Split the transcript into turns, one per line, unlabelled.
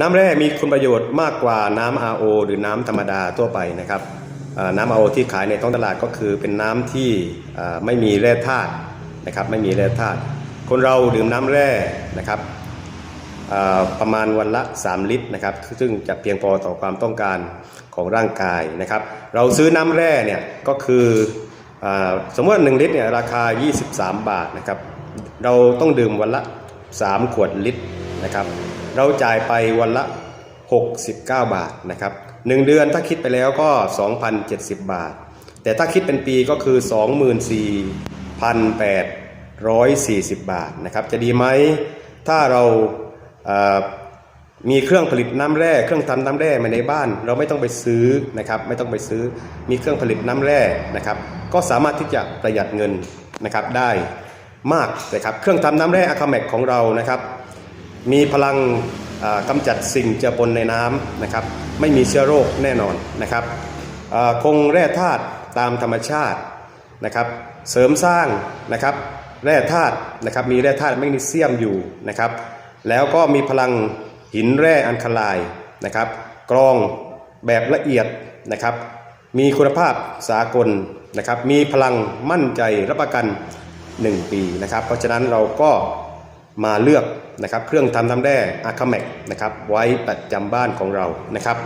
น้ำแร่มีคุณประโยชน์มากกว่าน้ำ RO หรือน้ำธรรมดาทั่วไปนะครับอ่าน้ำ RO ที่ขายในท้องตลาดก็คือเป็นน้ำที่ไม่มีแร่ธาตุนะครับไม่มีแร่ธาตุคนเราดื่มน้ำแร่นะครับประมาณวันละ 3 ลิตรนะครับซึ่งจะเพียงพอต่อความต้องการของร่างกายนะครับ เราซื้อน้ำแร่เนี่ยก็คืออสมมติว่า1ลิตรเนี่ยราคา 23 บาทนะครับเราต้องดื่มวันละ 3 ขวดลิตร นะครับ เราจ่ายไปวันละ 69 บาทนะครับ1เดือนถ้าคิดไปแล้วก็ 2,070 บาท แต่ถ้าคิดเป็นปีก็คือ 24,840 บาทนะครับจะดีไหมถ้าเรามีเครื่องผลิตน้ำแร่เครื่องทำน้ำแร่มาในบ้าน เราไม่ต้องไปซื้อนะครับ ไม่ต้องไปซื้อมีเครื่องผลิตน้ำแร่นะครับ ก็สามารถที่จะประหยัดเงินนะครับได้มากนะครับ เครื่องทำน้ำแร่อะคาเมกของเรานะครับ มีพลังอ่ากำจัดสิ่งเจือปนในน้ำนะครับ ไม่มีเชื้อโรคแน่นอนนะครับคงแร่ธาตุตามธรรมชาตินะครับ เสริมสร้างนะครับแร่ธาตุนะครับมีแร่ธาตุแมกนีเซียมอยู่นะครับ แล้วก็มีพลังหินแร่อัลคลน์นะครับ กรองแบบละเอียดนะครับ มีคุณภาพสากลนะครับ มีพลังมั่นใจรับประกัน 1 ปีนะครับ เพราะฉะนั้นเราก็ มาเลือกนะครับเครื่องทำน้ำแร่อาคาเมกนะครับไว้ประจำบ้านของเรานะครับ